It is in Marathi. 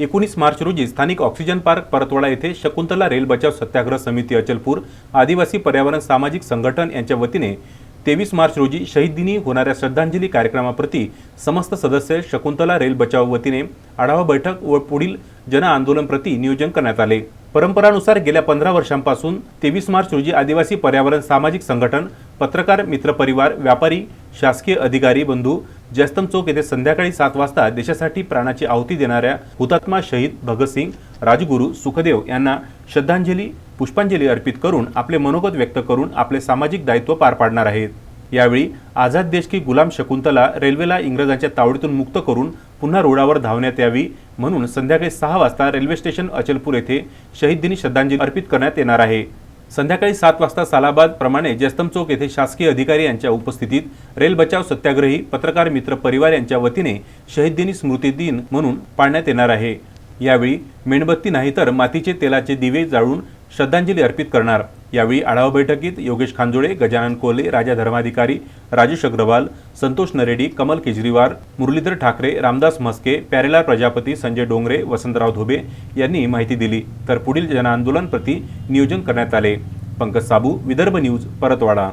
एकोणीस मार्च रोजी स्थानिक ऑक्सिजन पार्क परतवाडा येथे शकुंतला रेल बचाव सत्याग्रह समिती अचलपूर आदिवासी पर्यावरण सामाजिक संघटन यांच्या वतीने तेवीस मार्च रोजी शहीद दिनी होणाऱ्या श्रद्धांजली कार्यक्रमाप्रती समस्त सदस्य शकुंतला रेल बचाव वतीने आढावा बैठक व पुढील जन नियोजन करण्यात आले. परंपरानुसार गेल्या पंधरा वर्षांपासून तेवीस मार्च रोजी आदिवासी पर्यावरण सामाजिक संघटन पत्रकार मित्रपरिवार व्यापारी शासकीय अधिकारी बंधू जयस्तम चौक येथे संध्याकाळी सात वाजता देशासाठी प्राणाची आहुती देणाऱ्या हुतात्मा शहीद भगतसिंग राजगुरू सुखदेव यांना श्रद्धांजली पुष्पांजली अर्पित करून आपले मनोगत व्यक्त करून आपले सामाजिक दायित्व पार पाडणार आहेत. यावेळी आझाद देश की गुलाम शकुंतला रेल्वेला इंग्रजांच्या तावडीतून मुक्त करून पुन्हा रुळावर धावण्यात यावी म्हणून संध्याकाळी सहा वाजता रेल्वे स्टेशन अचलपूर येथे शहीद दिनी श्रद्धांजली अर्पित करण्यात येणार आहे. संध्याकाळी सात वाजता सालाबाद प्रमाणे चौक येथे शासकीय अधिकारी यांच्या उपस्थितीत रेल बचाव सत्याग्रही पत्रकार मित्र परिवार यांच्या वतीने शहीद दिनी स्मृती दिन म्हणून पाळण्यात येणार आहे. यावेळी मेणबत्ती नाही तर मातीचे तेलाचे दिवे जाळून श्रद्धांजली अर्पित करणार. यावेळी आढावा बैठकीत योगेश खांजोळे गजानन कोले राजा धर्माधिकारी राजेश अग्रवाल संतोष नरेडी कमल केजरीवाल मुरलीधर ठाकरे रामदास म्हस्के प्यारेलाल प्रजापती संजय डोंगरे वसंतराव धोबे यांनी माहिती दिली. तर पुढील जनआंदोलन प्रती नियोजन करण्यात आले. पंकज साबू विदर्भ न्यूज परतवाडा.